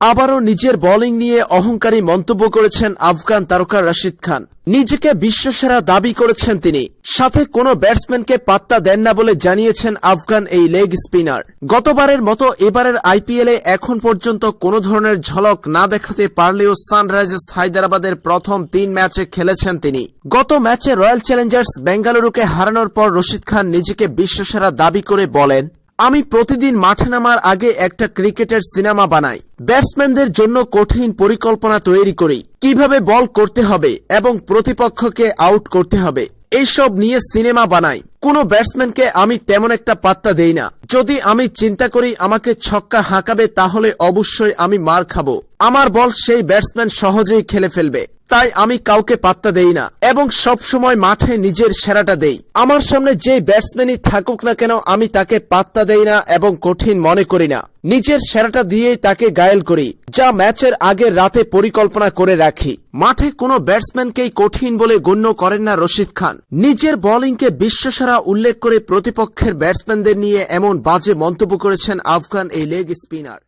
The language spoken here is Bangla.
আবারও নিজের বোলিং নিয়ে অহংকারী মন্তব্য করেছেন আফগান তারকা রশিদ খান। নিজেকে বিশ্বসেরা দাবি করেছেন তিনি। সাথে কোনো ব্যাটসম্যানকে পাত্তা দেন না বলে জানিয়েছেন আফগান এই লেগ স্পিনার। গতবারের মতো এবারের আইপিএলে এখন পর্যন্ত কোনো ধরনের ঝলক না দেখাতে পারলেও সানরাইজার্স হায়দ্রাবাদের প্রথম তিন ম্যাচে খেলেছেন তিনি। গত ম্যাচে রয়্যাল চ্যালেঞ্জার্স বেঙ্গালুরুকে হারানোর পর রশিদ খান নিজেকে বিশ্বসেরা দাবি করে বলেন আমি প্রতিদিন মাঠে নামার আগে একটা ক্রিকেটের সিনেমা বানাই। ব্যাটসম্যানদের জন্য কঠিন পরিকল্পনা তৈরি করি। কীভাবে বল করতে হবে এবং প্রতিপক্ষকে আউট করতে হবে, এইসব নিয়ে সিনেমা বানাই। কোনো ব্যাটসম্যানকে আমি তেমন একটা পাত্তা দেই না। যদি আমি চিন্তা করি আমাকে ছক্কা হাঁকাবে তাহলে অবশ্যই আমি মার খাব। আমার বল সেই ব্যাটসম্যান সহজেই খেলে ফেলবে। তাই আমি কাউকে পাত্তা দেই না, এবং সব সময় মাঠে নিজের সেরাটা দেই। আমার সামনে যে ব্যাটসম্যানই থাকুক না কেন, আমি তাকে পাত্তা দেই না এবং কঠিন মনে করি না। নিজের সেরাটা দিয়েই তাকে গায়েল করি, যা ম্যাচের আগের রাতে পরিকল্পনা করে রাখি। মাঠে কোনো ব্যাটসম্যানকেই কঠিন বলে গণ্য করেন না রশিদ খান। নিজের বোলিংকে বিশ্বসেরা উল্লেখ করে প্রতিপক্ষের ব্যাটসম্যানদের নিয়ে এমন বাজে মন্তব্য করেছেন আফগান এই লেগ স্পিনার।